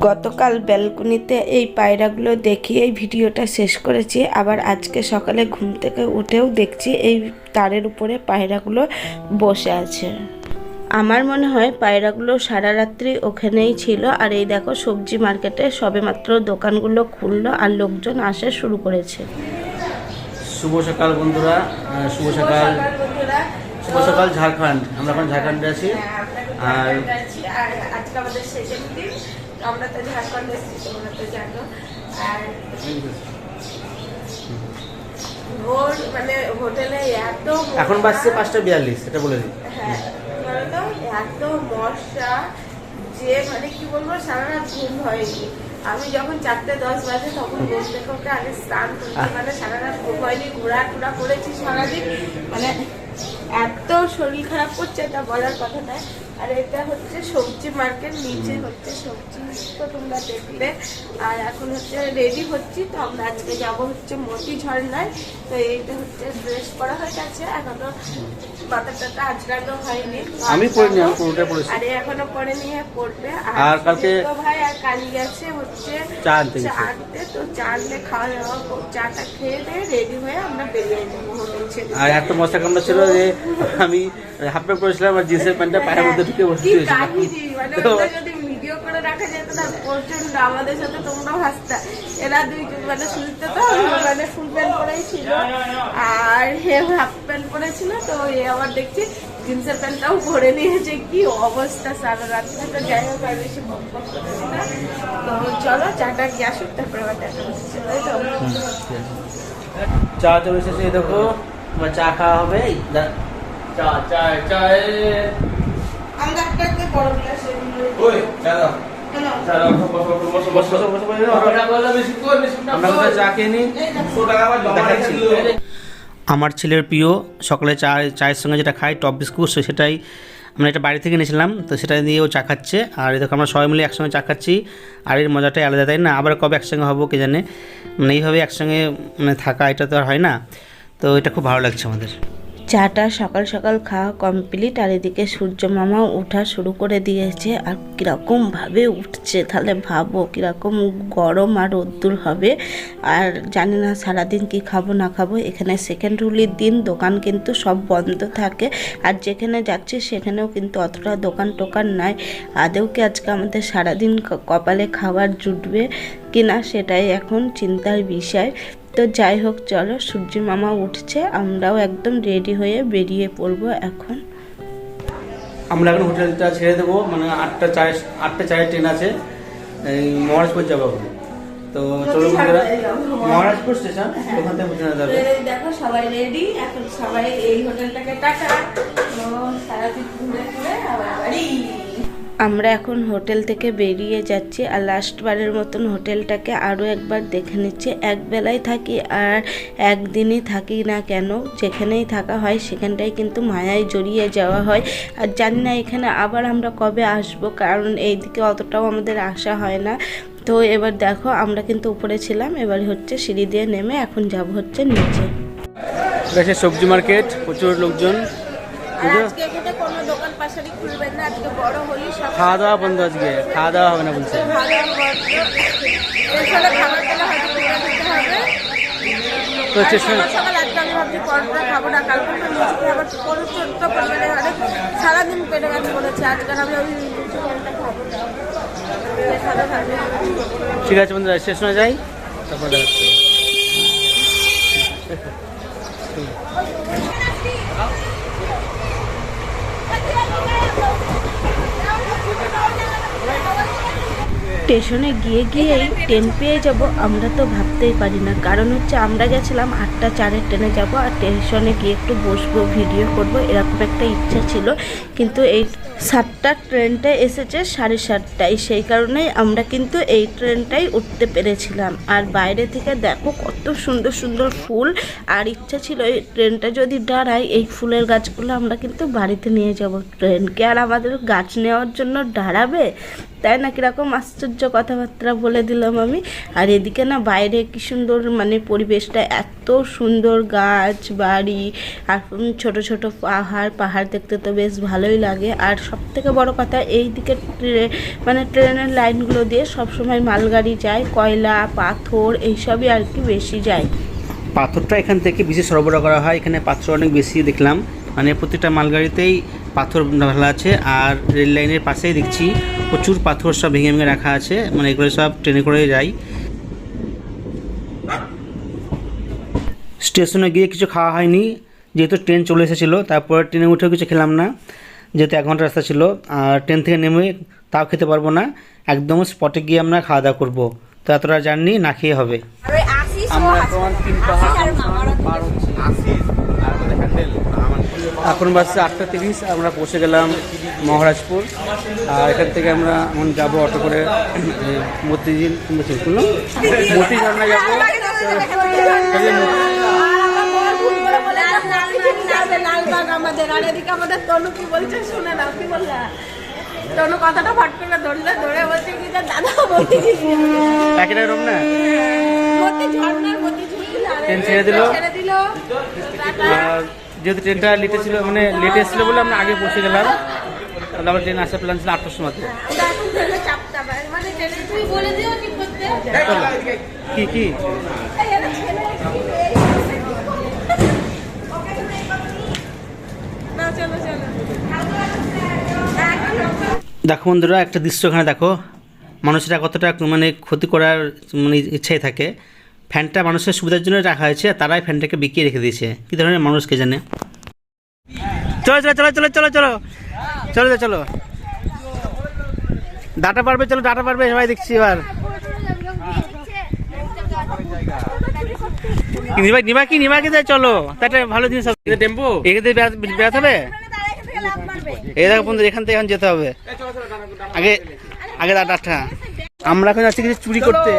গতকাল ব্যালকনিতে এই পায়রাগুলো দেখি এই ভিডিওটা শেষ করেছি। আবার আজকে সকালে ঘুম থেকে উঠেও দেখছি এই তারের উপরে পায়রাগুলো বসে আছে। আমার মনে হয় পায়রাগুলো সারা রাত্রি ওখানেই ছিল। আর এই দেখো সবজি মার্কেটে সবেমাত্র দোকানগুলো খুললো আর লোকজন আসা শুরু করেছে। শুভ সকাল বন্ধুরা শুভ সকাল। শুভ সকাল ঝাড়খণ্ড। আমরা এখন ঝাড়খণ্ডে আছি। আর আজকে আমাদের সেকেন্ড দিন। আমরা তো ঝাড়খণ্ড এসেছি তোমরা তো জানো। আর ভোর মানে হোটেলে এত এখন বাজছে পাঁচটা বিয়াল্লিশ এটা বলে দিই। হ্যাঁ এত মশা যে মানে কি বলব সারা রাত ঘুম হয়নি। আমি যখন চারটে দশ বাজে তখন ঘুম থেকে উঠে আগে স্নান করছি মানে সারা রাত ঘুম হয়নি ঘোরা টুরা করেছি সারাদিন। মানে এত শরীর খারাপ করছে এটা বলার কথা নয়। আর এটা হচ্ছে সবজি মার্কেট নিচে হচ্ছে সবজি তো তোমরা দেখলে। আর এখন হচ্ছে রেডি হচ্ছি তো আমরা আজকে যাব হচ্ছে মতি ঝর্ণায়। তো এইটা হচ্ছে ড্রেস পরা হয়ে গেছে এখনও মাথা টাটা আজকালও হয়নি। আমি পড়েছি। আরে এখনও পরে নিয়ে পড়বে আর কালকে- ভাই আর কালি গেছে হচ্ছে চা আনতে চা আনতে তো চা খাওয়া দাওয়া চাটা খেয়ে দিয়ে রেডি হয়ে আমরা বেরিয়ে যাব আর এত মশা কামড়া ছিল যে আমি হাফ প্যান্ট পরেছিলাম আর জিন্সের প্যান্টটা পায়ের মধ্যে ঢুকে বসে কি দিয়েছিলাম কাহিনী, মানে যদি ভিডিও করে রাখা যেত না প্রচণ্ড আমাদের সাথে তোমরাও হাসতা। এরা দুই মানে শুনতে তো মানে ফুল প্যান্ট পরেই ছিল। আর হে হাফ প্যান্ট পরেছিল তো এ আবার দেখছি জিন্সের প্যান্টটাও পরে নিয়েছে। কি অবস্থা সারা রাত্রে তো যাই হোক আর বেশি না। তো চলো চাটা গিয়ে আসুক তারপরে আবার দেখা হচ্ছে তাই তো? চা চলে এসেছে দেখো। আমার চা খাওয়া হবে এই চা চা আমরা একটা বড় গ্লাসে ওই বিস্কুট বিস্কুট আমরা চা খেয়ে নিই? এই দেখো। 100 টাকা আবার জমা দেখাচ্ছি। আমার ছেলের প্রিয়, সকালে চা, চায়ের সঙ্গে যেটা খাই, টপ বিস্কুট সেটাই আমরা এটা বাড়ি থেকে নিয়েছিলাম তো সেটা দিয়ে ও চা খাচ্ছে। আর এই আমরা সবাই মিলে একসঙ্গে চা খাচ্ছি, আর এর মজাটাই আলাদা, তাই না? আবার কবে একসঙ্গে হব কে জানে? মানে এইভাবে একসঙ্গে মানে থাকা এটা তো আর হয় না। তো এটা খুব ভালো লাগছে আমাদের। চাটা সকাল সকাল খাওয়া কমপ্লিট আর এদিকে সূর্য মামাও ওঠা শুরু করে দিয়েছে। আর কীরকম ভাবে উঠছে তাহলে ভাবো, কীরকম গরম আর রোদ্দুর হবে। আর জানি না সারাদিন কি খাব, না খাব, এখানে সেকেন্ড রুলির দিন, দোকান কিন্তু সব বন্ধ থাকে। আর যেখানে যাচ্ছি সেখানেও কিন্তু অতটা দোকান টোকান নাই। আদেও কি আজকে আমাদের সারাদিন কপালে খাবার জুটবে কিনা সেটাই এখন চিন্তার বিষয়। তো যাই হোক চলো সূর্য মামা উঠছে আমরাও একদম রেডি হয়ে বেরিয়ে পড়ব এখন। আমরা এখন হোটেলটা ছেড়ে দেবো মানে আটটা চায় আটটা চায়ের ট্রেন আছে এই মহারাজপুর যাব এখন। তো চলো বন্ধুরা মহারাজপুর স্টেশন ওখান থেকে যাবে। দেখো সবাই রেডি এখন সবাই এই হোটেলটাকে সারাদিন ঘুরে ঘুরে আবার আমরা এখন হোটেল থেকে বেরিয়ে যাচ্ছি আর লাস্টবারের মতন হোটেলটাকে আরও একবার দেখে নিচ্ছি। এক বেলায় থাকি আর একদিনই থাকি না কেন যেখানেই থাকা হয় সেখানটাই কিন্তু মায়ায় জড়িয়ে যাওয়া হয়। আর জানি না এখানে আবার আমরা কবে আসব কারণ এইদিকে অতটাও আমাদের আসা হয় না। তো এবার দেখো আমরা কিন্তু উপরে ছিলাম এবার হচ্ছে সিঁড়ি দিয়ে নেমে এখন যাব হচ্ছে নিচে। সবজি মার্কেট প্রচুর লোকজন আর আজকে এখানে কোনো দোকান পাশারি খুলবেন না আজকে বড় হলি খাওয়া দাওয়া বন্ধ আজকে। খাওয়া দাওয়া হবে না বলছে। তো সারাদিন পেটে আমি ওই ঠিক আছে বন্ধুরা স্টেশনে যাই তারপর দেখাচ্ছি স্টেশনে গিয়ে গিয়েই ট্রেন পেয়ে যাব, আমরা তো ভাবতেই পারি না। কারণ হচ্ছে আমরা গেছিলাম আটটা চারের ট্রেনে যাব আর স্টেশনে গিয়ে একটু বসবো, ভিডিও করব, এরকম একটা ইচ্ছা ছিল। কিন্তু এই সাতটার ট্রেনটা এসেছে সাড়ে সাতটায়, সেই কারণেই আমরা কিন্তু এই ট্রেনটাই উঠতে পেরেছিলাম। আর বাইরে থেকে দেখো কত সুন্দর সুন্দর ফুল, আর ইচ্ছা ছিল এই ট্রেনটা যদি দাঁড়ায়, এই ফুলের গাছগুলো আমরা কিন্তু বাড়িতে নিয়ে যাব ট্রেনকে। আর আমাদের গাছ নেওয়ার জন্য দাঁড়াবে? তাই না কীরকম আশ্চর্য কথাবার্তা বলে দিলাম আমি? আর এদিকে না বাইরে কি সুন্দর মানে পরিবেশটা, এত সুন্দর গাছ বাড়ি, আর ছোট ছোট পাহাড় পাহাড় দেখতে তো বেশ ভালোই লাগে। আর সব থেকে বড় কথা এই দিকে মানে ট্রেনের লাইনগুলো দিয়ে সবসময় মালগাড়ি যায়, কয়লা, পাথর এইসবই আর কি বেশি যায়। পাথরটা এখান থেকে বেশি সরবরাহ করা হয়। এখানে পাথর অনেক বেশি দেখলাম। মানে প্রতিটা মালগাড়িতেই পাথর ঢালা আছে আর রেল লাইনের পাশেই দেখছি প্রচুর পাথর সব ভেঙে ভেঙে রাখা আছে। মানে এগুলো সব ট্রেনে করে যাই স্টেশনে গিয়ে কিছু খাওয়া হয়নি। যেহেতু ট্রেন চলে এসেছিল তারপর ট্রেনে উঠেও কিছু খেলাম না। যেহেতু এক ঘণ্টা রাস্তা ছিল আর ট্রেন থেকে নেমে তাও খেতে পারব না। একদম স্পটে গিয়ে আমরা খাওয়া দাওয়া করব। তো এতটা জার্নি না খেয়ে হবে। আমরা এখন তিন পাহাড় পার হচ্ছি আর আমাদের হ্যান্ডেল আমার এখন বাজছে আটটা তিরিশ আমরা পৌঁছে গেলাম মহারাজপুর। আর এখান থেকে আমরা এখন যাব অটো করে মতিঝিল শুনলাম? মতি ঝর্ণা যাব আমাদের আর এদিকে আমাদের তনু কি বলছে শুনে নাও কি বললা? তনু কথাটা ফট করে ধরলে ধরে বলছে কি যে দাদা মতি একই রকম না? মতি ঝর্ণার মতি ঝুঁকিল ছেড়ে দিল। ছেড়ে দিল। আর যেহেতু ট্রেনটা লেটে ছিল মানে লেটে এসেছিল বলে আমরা আগে পৌঁছে গেলাম। তাহলে আমার ট্রেন আসার প্ল্যান ছিল আটটার সময় কি কি? দেখো বন্ধুরা, একটা দৃশ্য ওখানে দেখো। মানুষেরা কতটা মানে ক্ষতি করার মানে ইচ্ছাই থাকে। ফ্যানটা মানুষের সুবিধার জন্য রাখা হয়েছে তারাই ফ্যানটাকে বিকিয়ে রেখে দিয়েছে। কী ধরনের মানুষকে জানে? চলো চলো চলো চলো চলো চলো। চলো চলো ডাটা পারবে চলো ডাটা পারবে সবাই দেখছি এবার। নিবা নিবা কি নিবা কি দেয় চলো। ভালো জিনিস হবে। টেম্পো এখান থেকে বেড়া- বেড়াতে হবে? এই দেখো বন্ধু এখান থেকে এখন যেতে হবে। আগে আগে ডাটা। আমরা এখন যাচ্ছি কিছু চুরি করতে।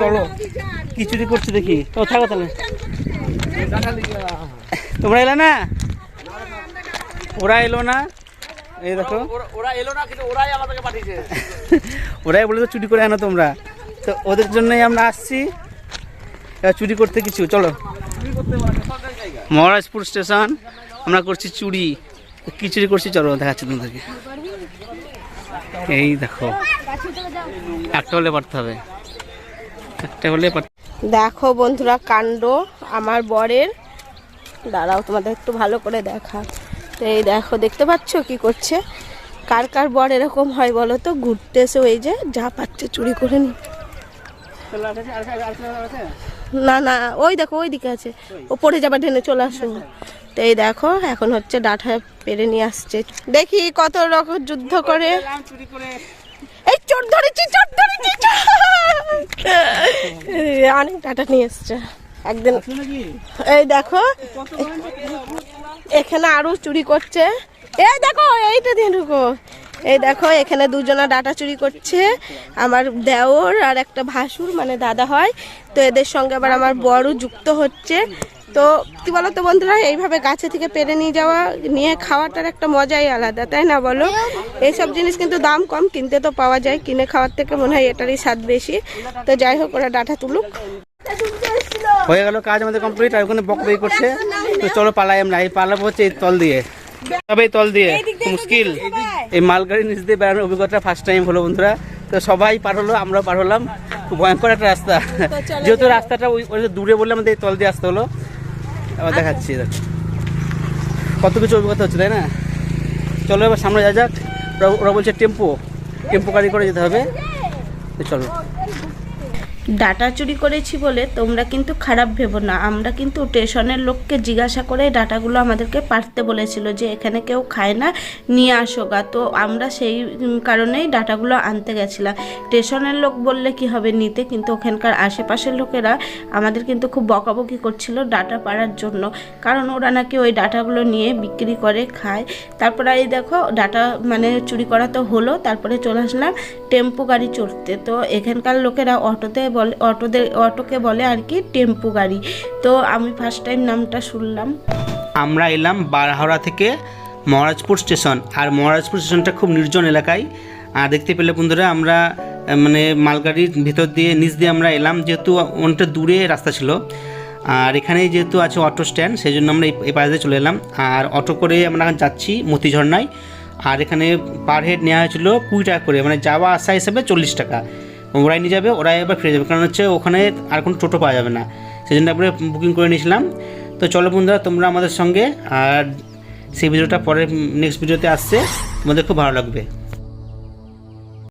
চলো। কি চুরি দেখি। তো থাকো তাহলে। তোমরা এলে না? ওরা এলো না? এই দেখো। ওরা এলো না কিন্তু ওরাই আমাদেরকে পাঠিয়েছে ওরাই বলে তো চুরি করে আনো তোমরা। তো ওদের জন্যই আমরা আসছি। এবার চুরি করতে কিছু। চলো। মহারাজপুর স্টেশন। আমরা করছি চুরি। কি করছি। চলো, দেখাচ্ছি তোমাদেরকে। এই দেখো। একটা হলে পারতে হবে। দেখো বন্ধুরা কাণ্ড আমার বরের। দাঁড়াও, তোমাদের একটু ভালো করে দেখা। এই দেখো, দেখতে পাচ্ছ কি করছে? কার কার বর এরকম হয় বলো তো? ঘুরতে এসে ওই যে যা পাচ্ছে চুরি করে নি না না, ওই দেখো, ওই দিকে আছে। ও পড়ে যাবার ঢেনে চলে আসো। তো এই দেখো, এখন হচ্ছে ডাঠা পেরে নিয়ে আসছে। দেখি কত রকম যুদ্ধ করে। এই চোর ধরেছি, চোর! অনেক ডাটা নিয়ে এসছে। একদিন এই দেখো এখানে আরও চুরি করছে। এই দেখো এইটা দিয়ে ঢুকো। এই দেখো এখানে দুজনা ডাটা চুরি করছে। আমার দেওর আর একটা ভাসুর মানে দাদা হয়। তো এদের সঙ্গে আবার আমার বড় যুক্ত হচ্ছে। তো কি বলো তো বন্ধুরা এইভাবে গাছে থেকে পেরে নিয়ে যাওয়া নিয়ে খাওয়াটার একটা মজাই আলাদা তাই না বলো? এইসব জিনিস কিন্তু দাম কম কিনতে তো পাওয়া যায় কিনে খাওয়ার থেকে মনে হয় এটারই স্বাদ বেশি। তো যাই হোক ওরা ডাটা তুলুক। হয়ে গেল কাজ আমাদের কমপ্লিট আর ওখানে বক বই করছে। তো চলো পালাই আমরা এই পালাবো হচ্ছে এই তল দিয়ে। তবে এই তল দিয়ে মুশকিল। এই মালগাড়ি নিচ দিয়ে বেড়ানোর অভিজ্ঞতা ফার্স্ট টাইম হলো বন্ধুরা। তো সবাই পার হলো আমরাও পার হলাম। খুব ভয়ঙ্কর একটা রাস্তা। যেহেতু রাস্তাটা ওই ওই দূরে বললে আমাদের এই তল দিয়ে আসতে হলো। আবার দেখাচ্ছি দেখো। কত কিছু অভিজ্ঞতা হচ্ছে, তাই না? চলো এবার সামনে যা যাক। ওরা বলছে টেম্পো। টেম্পো গাড়ি করে যেতে হবে। চলো। ডাটা চুরি করেছি বলে তোমরা কিন্তু খারাপ ভেবো না। আমরা কিন্তু স্টেশনের লোককে জিজ্ঞাসা করে ডাটাগুলো আমাদেরকে পারতে বলেছিল যে এখানে কেউ খায় না, নিয়ে আসো গা। তো আমরা সেই কারণেই ডাটাগুলো আনতে গেছিলাম। স্টেশনের লোক বললে কি হবে নিতে, কিন্তু ওখানকার আশেপাশের লোকেরা আমাদের কিন্তু খুব বকাবকি করছিল ডাটা পাড়ার জন্য। কারণ ওরা নাকি ওই ডাটাগুলো নিয়ে বিক্রি করে, খায়। তারপরে এই দেখো, ডাটা মানে চুরি করা তো হলো, তারপরে চলে আসলাম টেম্পো গাড়ি চড়তে। তো এখানকার লোকেরা অটোতে বলে, অটোদের, অটোকে বলে আর কি টেম্পো গাড়ি। তো আমি ফার্স্ট টাইম নামটা শুনলাম। আমরা এলাম বারহাওড়া থেকে মহারাজপুর স্টেশন। আর মহারাজপুর স্টেশনটা খুব নির্জন এলাকায়। আর দেখতে পেলে বন্ধুরা, আমরা মানে মালগাড়ির ভিতর দিয়ে, নিচ দিয়ে আমরা এলাম, যেহেতু অনেকটা দূরে রাস্তা ছিল। আর এখানে যেহেতু আছে অটো স্ট্যান্ড সেই জন্য আমরা এই- পাশে দিয়ে চলে এলাম। আর অটো করে আমরা এখন যাচ্ছি মতিঝর্ণায় আর এখানে পার হেড নেওয়া হয়েছিল কুড়ি টাকা করে মানে যাওয়া আসা হিসেবে চল্লিশ টাকা। ওরাই নিয়ে যাবে, ওরাই এবার ফিরে যাবে। কারণ হচ্ছে ওখানে আর কোনো টোটো পাওয়া যাবে না। সেই জন্য তারপরে বুকিং করে নিয়েছিলাম। তো চলো বন্ধুরা, তোমরা আমাদের সঙ্গে, আর সেই ভিডিওটা পরে নেক্সট ভিডিওতে আসছে, তোমাদের খুব ভালো লাগবে।